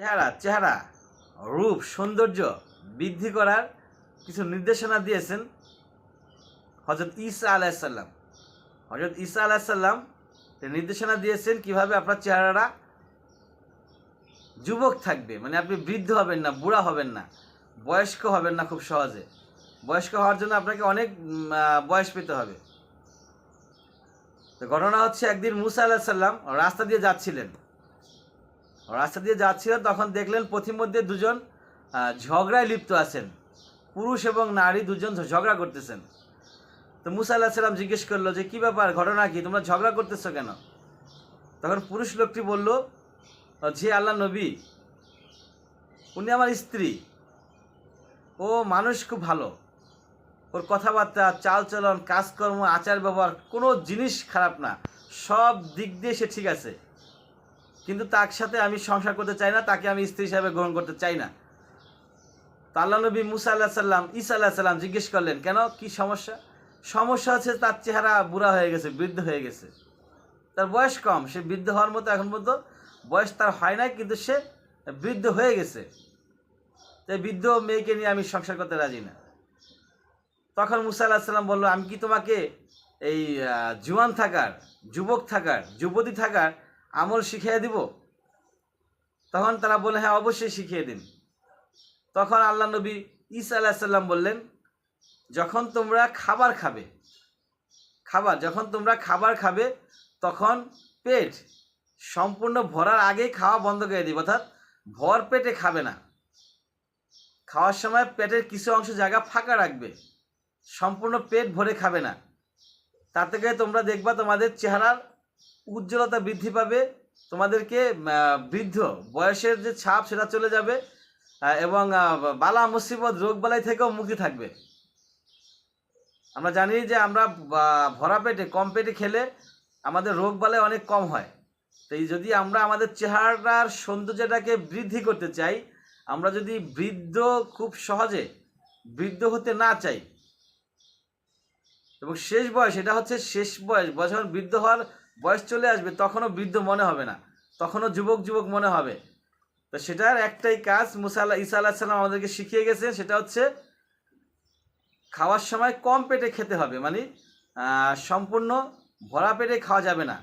চেহারা চেহারা। রূপ, সৌন্দর্য বৃদ্ধি করার কিছু নির্দেশনা দিয়েছেন হজরত ঈসা আলাইসাল্লাম হজরত ঈসা আলাইসাল্লাম নির্দেশনা দিয়েছেন কীভাবে আপনার চেহারাটা যুবক থাকবে। মানে আপনি বৃদ্ধ হবেন না, বুড়া হবেন না, বয়স্ক হবেন না খুব সহজে। বয়স্ক হওয়ার জন্য আপনাকে অনেক বয়স পেতে হবে। তো ঘটনা হচ্ছে একদিন মুসা আলাহ সাল্লাম রাস্তা দিয়ে যাচ্ছিলেন। রাস্তা দিয়ে যাচ্ছিলেন তখন দেখলেন পথিমধ্যে দুজন ঝগড়ায় লিপ্ত আছেন। পুরুষ এবং নারী দুজন ঝগড়া করতেছেন। তো মুসা আল্লাহ সাল্লাম জিজ্ঞেস করল যে, কি ব্যাপার? ঘটনা কি? তোমরা ঝগড়া করতেছো কেন? তখন পুরুষ লোকটি বলল, যে আল্লাহ নবী, উনি আমার স্ত্রী। ও মানুষ খুব ভালো। ওর কথাবার্তা, চালচলন, কাজকর্ম আচার ব্যবহার কোনো জিনিস খারাপ না। সব দিক দিয়ে সে ঠিক আছে। কিন্তু তার সাথে আমি সংসার করতে চাই না, তাকে আমি স্ত্রী হিসাবে গ্রহণ করতে চাই না। তো আল্লাহ নবী মুসা আল্লাহ সাল্লাম ঈসা আল্লাহ সাল্লাম জিজ্ঞেস করলেন, কেন? কি সমস্যা? সমস্যা হচ্ছে তার চেহারা বুড়া হয়ে গেছে, বৃদ্ধ হয়ে গেছে। তার বয়স কম, সে বৃদ্ধ হওয়ার মতো এখন পর্যন্ত বয়স তার হয় নাই, কিন্তু সে বৃদ্ধ হয়ে গেছে। তাই বৃদ্ধ মেয়েকে নিয়ে আমি সংসার করতে রাজি না। তখন মুসা আল্লাহ সাল্লাম বলল, আমি কি তোমাকে এই জুয়ান থাকার, যুবক থাকার, যুবতী থাকার আমল শিখিয়ে দিব। তখন তারা বলে হ্যাঁ অবশ্যই শিখিয়ে দিন। তখন আল্লাহ নবী ঈসা আলাহ সাল্লাম বললেন, যখন তোমরা খাবার খাবে, খাবার, যখন তোমরা খাবার খাবে, তখন পেট সম্পূর্ণ ভরার আগেই খাওয়া বন্ধ করে দিবে। অর্থাৎ ভর পেটে খাবে না। খাওয়ার সময় পেটের কিছু অংশ জায়গা ফাঁকা রাখবে। সম্পূর্ণ পেট ভরে খাবে না। তাতে করে তোমরা দেখবা তোমাদের চেহারার উজ্জ্বলতা বৃদ্ধি পাবে, তোমাদেরকে বৃদ্ধ বয়সের যে ছাপ সেটা চলে যাবে এবং বালা মুসিবত রোগ বালাই থেকেও মুক্তি থাকবে। আমরা জানি যে আমরা ভরা পেটে, কম পেটে খেলে আমাদের রোগ বালাই অনেক কম হয়। তো যদি আমরা আমাদের চেহারার সৌন্দর্যটাকে বৃদ্ধি করতে চাই, আমরা যদি বৃদ্ধ খুব সহজে বৃদ্ধ হতে না চাই, এবং শেষ বয়স এটা হচ্ছে শেষ বয়স বয়স যখন বৃদ্ধ হওয়ার বয়স চলে আসবে, তখনও বৃদ্ধ মনে হবে না, তখনও যুবক যুবক মনে হবে। তো সেটার একটাই কাজ, মুসা আল্লাহ, ঈসা আল্লাহ সাল্লাম আমাদেরকে শিখিয়ে গেছেন, সেটা হচ্ছে খাওয়ার সময় কম পেটে খেতে হবে মানে সম্পূর্ণ ভরা পেটে খাওয়া যাবে না।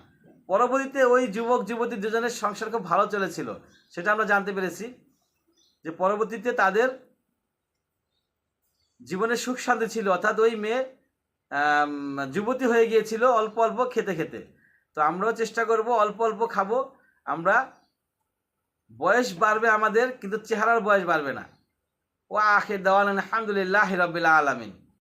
পরবর্তীতে ওই যুবক, যুবতী দুজনের সংসার খুব ভালো চলেছিল, সেটা আমরা জানতে পেরেছি যে পরবর্তীতে তাদের জীবনে সুখ শান্তি ছিল, অর্থাৎ ওই মেয়ে যুবতী হয়ে গিয়েছিল অল্প অল্প খেতে খেতে। তো আমরাও চেষ্টা করব, অল্প অল্প খাব। আমরা বয়স বাড়বে আমাদের, কিন্তু চেহারার বয়স বাড়বে না। ও আখের দেওয়ালেন আলহামদুলিল্লাহ রবিল্লা আলমিন।